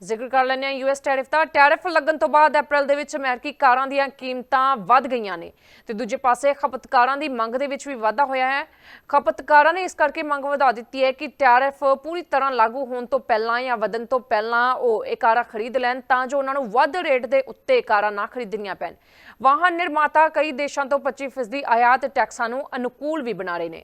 ਜ਼ਿਕਰ ਕਰ ਲੈਂਦੇ ਹਾਂ ਯੂਐਸ ਟੈਰਿਫ ਦਾ। ਟੈਰਿਫ ਲੱਗਣ ਤੋਂ ਬਾਅਦ ਅਪ੍ਰੈਲ ਦੇ ਵਿੱਚ ਅਮਰੀਕੀ ਕਾਰਾਂ ਦੀਆਂ ਕੀਮਤਾਂ ਵੱਧ ਗਈਆਂ ਨੇ ਤੇ ਦੂਜੇ ਪਾਸੇ ਖਪਤਕਾਰਾਂ ਦੀ ਮੰਗ ਦੇ ਵਿੱਚ ਵੀ ਵਾਧਾ ਹੋਇਆ ਹੈ। ਖਪਤਕਾਰਾਂ ਨੇ ਇਸ ਕਰਕੇ ਮੰਗ ਵਧਾ ਦਿੱਤੀ ਹੈ ਕਿ ਟੈਰਿਫ ਪੂਰੀ ਤਰ੍ਹਾਂ ਲਾਗੂ ਹੋਣ ਤੋਂ ਪਹਿਲਾਂ ਜਾਂ ਵਧਣ ਤੋਂ ਪਹਿਲਾਂ ਉਹ ਇਹ ਕਾਰਾਂ ਖਰੀਦ ਲੈਣ ਤਾਂ ਜੋ ਉਹਨਾਂ ਨੂੰ ਵੱਧ ਰੇਟ ਦੇ ਉੱਤੇ ਕਾਰਾਂ ਨਾ ਖਰੀਦਣੀਆਂ ਪੈਣ। ਵਾਹਨ ਨਿਰਮਾਤਾ ਕਈ ਦੇਸ਼ਾਂ ਤੋਂ 25% ਆਯਾਤ ਟੈਕਸਾਂ ਨੂੰ ਅਨੁਕੂਲ ਵੀ ਬਣਾ ਰਹੇ ਨੇ।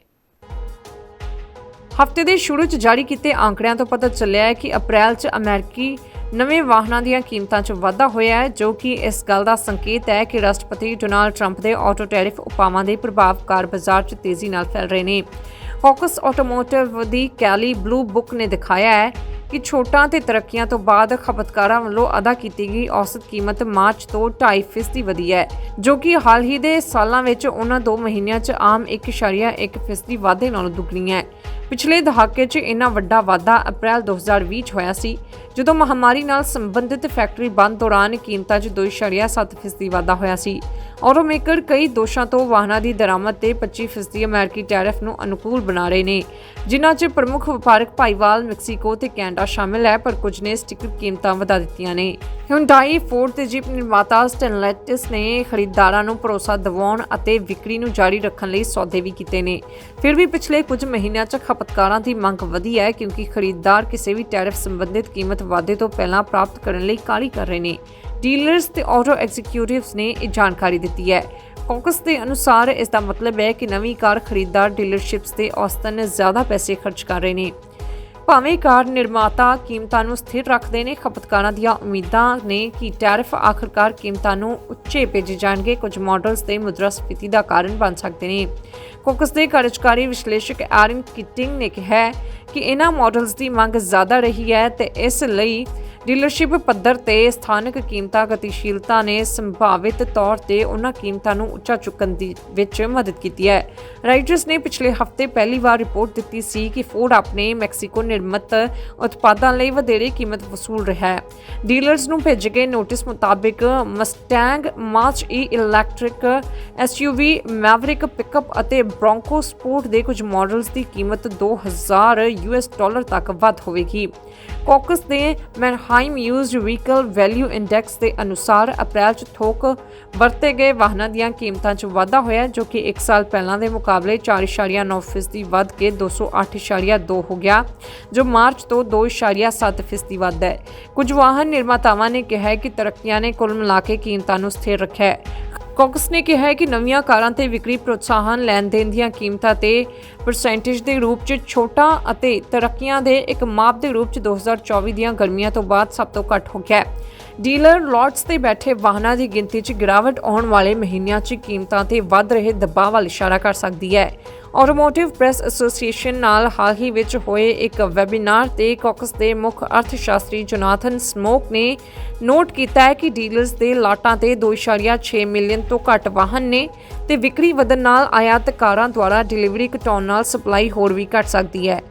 ਹਫ਼ਤੇ ਦੇ ਸ਼ੁਰੂ 'ਚ ਜਾਰੀ ਕੀਤੇ ਅੰਕੜਿਆਂ ਤੋਂ ਪਤਾ ਚੱਲਿਆ ਹੈ ਕਿ ਅਪ੍ਰੈਲ 'ਚ ਅਮਰੀਕੀ ਨਵੇਂ ਵਾਹਨਾਂ ਦੀਆਂ ਕੀਮਤਾਂ 'ਚ ਵਾਧਾ ਹੋਇਆ ਹੈ, ਜੋ ਕਿ ਇਸ ਗੱਲ ਦਾ ਸੰਕੇਤ ਹੈ ਕਿ ਰਾਸ਼ਟਰਪਤੀ ਡੋਨਾਲਡ ਟਰੰਪ ਦੇ ਆਟੋ ਟੈਰਿਫ ਉਪਾਵਾਂ ਦੇ ਪ੍ਰਭਾਵ ਕਾਰ ਬਾਜ਼ਾਰ 'ਚ ਤੇਜ਼ੀ ਨਾਲ ਫੈਲ ਰਹੇ ਨੇ। ਫੋਕਸ ਆਟੋਮੋਟਿਵ ਦੀ ਕੈਲੀ ਬਲੂ ਬੁੱਕ ਨੇ ਦਿਖਾਇਆ ਹੈ ਕਿ ਛੋਟਾਂ ਤੇ ਤਰੱਕੀਆਂ ਤੋਂ ਬਾਅਦ ਖਪਤਕਾਰਾਂ ਵੱਲੋਂ ਅਦਾ ਕੀਤੀ ਗਈ ਔਸਤ ਕੀਮਤ ਮਾਰਚ ਤੋਂ 2.5% ਵਧੀ ਹੈ, ਜੋ ਕਿ ਹਾਲ ਹੀ ਦੇ ਸਾਲਾਂ ਵਿੱਚ ਉਹਨਾਂ ਦੋ ਮਹੀਨਿਆਂ 'ਚ ਆਮ 1.1% ਵਾਧੇ ਨਾਲੋਂ ਦੁੱਗਣੀ ਹੈ। ਪਿਛਲੇ ਦਹਾਕੇ 'ਚ ਇੰਨਾ ਵੱਡਾ ਵਾਧਾ ਅਪ੍ਰੈਲ 2020 'ਚ ਹੋਇਆ ਸੀ, ਜਦੋਂ ਮਹਾਮਾਰੀ ਨਾਲ ਸੰਬੰਧਿਤ ਫੈਕਟਰੀ ਬੰਦ ਦੌਰਾਨ ਕੀਮਤਾਂ 'ਚ 2.7% ਦੀ ਵਾਧਾ ਹੋਇਆ ਸੀ। ਆਟੋਮੇਕਰ ਕਈ ਦੋਸ਼ਾਂ ਤੋਂ ਵਾਹਨਾਂ ਦੀ ਦਰਾਮਦ ਤੇ 25% ਦੀ ਅਮਰੀਕੀ ਟੈਰਿਫ ਨੂੰ ਅਨੁਕੂਲ ਬਣਾ ਰਹੇ ਨੇ, ਜਿਨ੍ਹਾਂ 'ਚ ਪ੍ਰਮੁੱਖ ਵਪਾਰਕ ਭਾਈਵਾਲ ਮੈਕਸੀਕੋ ਤੇ ਕੈਨੇਡਾ ਸ਼ਾਮਿਲ ਹੈ, ਪਰ ਕੁਝ ਨੇ ਸਟਿਕਰ ਕੀਮਤਾਂ ਵਧਾ ਦਿੱਤੀਆਂ ਨੇ। Hyundai ਫੋਰਡ ਤੇ ਜੀਪ ਨਿਰਮਾਤਾ ਸਟੈਨਲੈਟਸ ਨੇ ਖਰੀਦਦਾਰਾਂ ਨੂੰ ਭਰੋਸਾ ਦਿਵਾਉਣ ਅਤੇ ਵਿਕਰੀ ਨੂੰ ਜਾਰੀ ਰੱਖਣ ਲਈ ਸੌਦੇ ਵੀ ਕੀਤੇ ਨੇ। ਫਿਰ ਵੀ ਪਿਛਲੇ ਕੁਝ ਮਹੀਨਿਆਂ 'ਚ ਖਪਤਕਾਰਾਂ ਦੀ ਮੰਗ ਵਧੀ ਹੈ, ਕਿਉਂਕਿ ਖਰੀਦਦਾਰ ਕਿਸੇ ਵੀ ਟੈਰਿਫ ਸੰਬੰਧਿਤ ਕੀਮਤ ਵਾਧੇ ਤੋਂ ਪਹਿਲਾਂ ਪ੍ਰਾਪਤ ਕਰਨ ਲਈ ਕਾਹਲੀ ਕਰ ਰਹੇ ਨੇ। ਡੀਲਰਸ ਤੇ ਆਟੋ ਐਗਜ਼ੀਕਿਊਟਿਵਸ ਨੇ ਇਹ ਜਾਣਕਾਰੀ ਦਿੱਤੀ ਹੈ। ਕਾਕਸ ਦੇ ਅਨੁਸਾਰ ਇਸ ਦਾ ਮਤਲਬ ਹੈ ਕਿ ਨਵੀਂ ਕਾਰ ਖਰੀਦਦਾਰ ਡੀਲਰਸ਼ਿਪਸ ਤੇ ਔਸਤਨ ਜ਼ਿਆਦਾ ਪੈਸੇ ਖਰਚ ਕਰ ਰਹੇ ਨੇ। ਭਾਵੇਂ ਕਾਰ ਨਿਰਮਾਤਾ ਕੀਮਤਾਂ ਨੂੰ ਸਥਿਰ ਰੱਖਦੇ ਨੇ, ਖਪਤਕਾਰਾਂ ਦੀਆਂ ਉਮੀਦਾਂ ਨੇ ਕਿ ਟੈਰਿਫ ਆਖਰਕਾਰ ਕੀਮਤਾਂ ਨੂੰ ਉੱਚੇ ਭੇਜੇ ਜਾਣਗੇ। ਕੁਝ ਮਾਡਲਸ ਦੇ ਮੁਦਰਾਸਫੀਤੀ ਦਾ ਕਾਰਨ ਬਣ ਸਕਦੇ ਨੇ। ਕੋਕਸ ਦੇ ਕਾਰਜਕਾਰੀ ਵਿਸ਼ਲੇਸ਼ਕ ਐਰਨ ਕਿਟਿੰਗ ਨੇ ਕਿਹਾ ਕਿ ਇਹਨਾਂ ਮਾਡਲਸ ਦੀ ਮੰਗ ਜ਼ਿਆਦਾ ਰਹੀ ਹੈ ਤੇ ਇਸ ਲਈ ਡੀਲਰਸ਼ਿਪ ਪੱਧਰ ਤੇ ਸਥਾਨਕ ਕੀਮਤਾਂ ਗਤੀਸ਼ੀਲਤਾ ਨੇ ਸੰਭਾਵਿਤ ਤੌਰ ਤੇ ਉਹਨਾਂ ਕੀਮਤਾਂ ਨੂੰ ਉੱਚਾ ਚੁੱਕਣ ਦੀ ਵਿੱਚ ਮਦਦ ਕੀਤੀ ਹੈ। ਰਾਈਟਰਸ ਨੇ ਪਿਛਲੇ ਹਫ਼ਤੇ ਪਹਿਲੀ ਵਾਰ ਰਿਪੋਰਟ ਦਿੱਤੀ ਸੀ ਕਿ ਫੋਰਡ ਆਪਣੇ ਮੈਕਸੀਕੋ ਨਿਰਮਿਤ ਉਤਪਾਦਾਂ ਲਈ ਵਧੇਰੇ ਕੀਮਤ ਵਸੂਲ ਰਿਹਾ ਹੈ। ਡੀਲਰਸ ਨੂੰ ਭੇਜੇ ਗਏ ਨੋਟਿਸ ਮੁਤਾਬਕ Mustang Mach E electric SUV Maverick pickup ਅਤੇ ਬ੍ਰੋਂਕੋ ਸਪੋਰਟ ਦੇ ਕੁਝ ਮਾਡਲਸ ਦੀ ਕੀਮਤ 2000 ਯੂਐਸ ਡਾਲਰ ਤੱਕ ਵੱਧ ਹੋਵੇਗੀ। ਕੋਕਸ ਦੇ Manheim used vehicle value index ਦੇ ਅਨੁਸਾਰ ਅਪ੍ਰੈਲ 'ਚ ਥੋਕ ਵਰਤੇ ਗਏ ਵਾਹਨਾਂ ਦੀਆਂ ਕੀਮਤਾਂ 'ਚ ਵਾਧਾ ਹੋਇਆ, ਜੋ ਕਿ 1 ਸਾਲ ਪਹਿਲਾਂ ਦੇ ਮੁਕਾਬਲੇ 4.9% ਵੱਧ ਕੇ 208.2 ਹੋ ਗਿਆ, ਜੋ ਮਾਰਚ ਤੋਂ 2.7% ਵੱਧ ਹੈ। ਕੁਝ ਵਾਹਨ ਨਿਰਮਾਤਾਵਾਂ ਨੇ ਕਿਹਾ ਹੈ ਕਿ ਤਰੱਕੀਆਂ ਨੇ ਕੁੱਲ ਮਿਲਾ ਕੇ ਕੀਮਤਾਂ ਨੂੰ ਸਥਿਰ ਰੱਖਿਆ ਹੈ। ਕਾਂਗਰਸ ਨੇ ਕਿਹਾ ਹੈ ਕਿ ਨਵੀਆਂ ਕਾਰਾਂ ਤੇ ਵਿਕਰੀ ਪ੍ਰੋਤਸਾਹਨ ਲੈਣ ਦੇਣ ਦੀਆਂ ਕੀਮਤਾਂ ਤੇ ਪਰਸੈਂਟੇਜ ਦੇ ਰੂਪ 'ਚ ਛੋਟਾ ਅਤੇ ਤਰੱਕੀਆਂ ਦੇ ਇੱਕ ਮਾਪ ਦੇ ਰੂਪ 'ਚ 2024 ਦੀਆਂ ਗਰਮੀਆਂ ਤੋਂ ਬਾਅਦ ਸਭ ਤੋਂ ਘੱਟ ਹੋ ਗਿਆ ਹੈ। ਡੀਲਰ ਲੋਟਸ ਤੇ ਬੈਠੇ ਵਾਹਨਾਂ ਦੀ ਗਿਣਤੀ 'ਚ ਗਿਰਾਵਟ ਆਉਣ ਵਾਲੇ ਮਹੀਨਿਆਂ 'ਚ ਕੀਮਤਾਂ ਤੇ ਵੱਧ ਰਹੇ ਦਬਾਅ ਵੱਲ ਇਸ਼ਾਰਾ ਕਰ ਸਕਦੀ ਹੈ। ਆਟੋਮੋਟਿਵ ਪ੍ਰੈਸ ਐਸੋਸੀਏਸ਼ਨ ਨਾਲ ਹਾਲ ਹੀ ਵਿੱਚ ਹੋਏ ਇੱਕ ਵੈਬੀਨਾਰ ਤੇ ਕਾਕਸ ਦੇ ਮੁੱਖ ਅਰਥਸ਼ਾਸਤਰੀ ਜੋਨਾਥਨ ਸਮੋਕ ਨੇ ਨੋਟ ਕੀਤਾ ਹੈ ਕਿ ਡੀਲਰਸ ਦੇ ਲਾਟਾਂ ਤੇ 2.6 ਮਿਲੀਅਨ ਤੋਂ ਘੱਟ ਵਾਹਨ ਨੇ ਤੇ ਵਿਕਰੀ ਵਧਣ ਨਾਲ ਆਯਾਤਕਾਰਾਂ ਦੁਆਰਾ ਡਿਲੀਵਰੀ ਘਟਾਉਣ ਨਾਲ ਸਪਲਾਈ ਹੋਰ ਵੀ ਘਟ ਸਕਦੀ ਹੈ।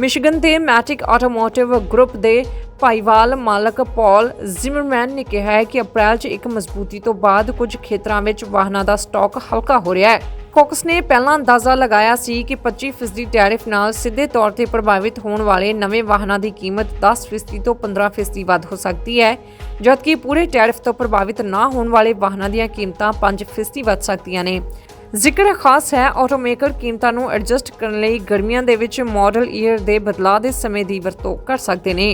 ਮਿਸ਼ੀਗਨ ਦੇ ਮੈਟਿਕ ਆਟੋਮੋਟਿਵ ਗਰੁੱਪ ਦੇ ਭਾਈਵਾਲ ਮਾਲਕ ਪਾਲ ਜ਼ਿਮਰਮੈਨ ਨੇ ਕਿਹਾ ਹੈ ਕਿ ਅਪ੍ਰੈਲ 'ਚ ਇੱਕ ਮਜ਼ਬੂਤੀ ਤੋਂ ਬਾਅਦ ਕੁਝ ਖੇਤਰਾਂ ਵਿੱਚ ਵਾਹਨਾਂ ਦਾ ਸਟਾਕ ਹਲਕਾ ਹੋ ਰਿਹਾ ਹੈ। ਕੋਕਸ ਨੇ ਪਹਿਲਾਂ ਅੰਦਾਜ਼ਾ ਲਗਾਇਆ ਸੀ ਕਿ 25% ਟੈਰਿਫ ਨਾਲ ਸਿੱਧੇ ਤੌਰ ਤੇ ਪ੍ਰਭਾਵਿਤ ਹੋਣ ਵਾਲੇ ਨਵੇਂ ਵਾਹਨਾਂ ਦੀ ਕੀਮਤ 10% ਤੋਂ 15% ਵੱਧ ਹੋ ਸਕਦੀ ਹੈ, ਜਦਕਿ ਪੂਰੇ ਟੈਰਿਫ ਤੋਂ ਪ੍ਰਭਾਵਿਤ ਨਾ ਹੋਣ ਵਾਲੇ ਵਾਹਨਾਂ ਦੀਆਂ ਕੀਮਤਾਂ 5% ਵੱਧ ਸਕਦੀਆਂ ਨੇ। ਜ਼ਿਕਰ ਖਾਸ ਹੈ ਆਟੋਮੇਕਰ ਕੀਮਤਾਂ ਨੂੰ ਐਡਜਸਟ ਕਰਨ ਲਈ ਗਰਮੀਆਂ ਦੇ ਵਿੱਚ ਮਾਡਲ ਈਅਰ ਦੇ ਬਦਲਾਅ ਦੇ ਸਮੇਂ ਦੀ ਵਰਤੋਂ ਕਰ ਸਕਦੇ ਨੇ।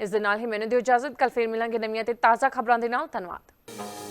ਇਸ ਦੇ ਨਾਲ ਹੀ ਮੈਨੂੰ ਦਿਓ ਇਜਾਜ਼ਤ ਕੱਲ ਫੇਰ ਮਿਲਾਂਗੇ ਨਵੀਆਂ ਤੇ ਤਾਜ਼ਾ ਖਬਰਾਂ ਦੇ ਨਾਲ। ਧੰਨਵਾਦ।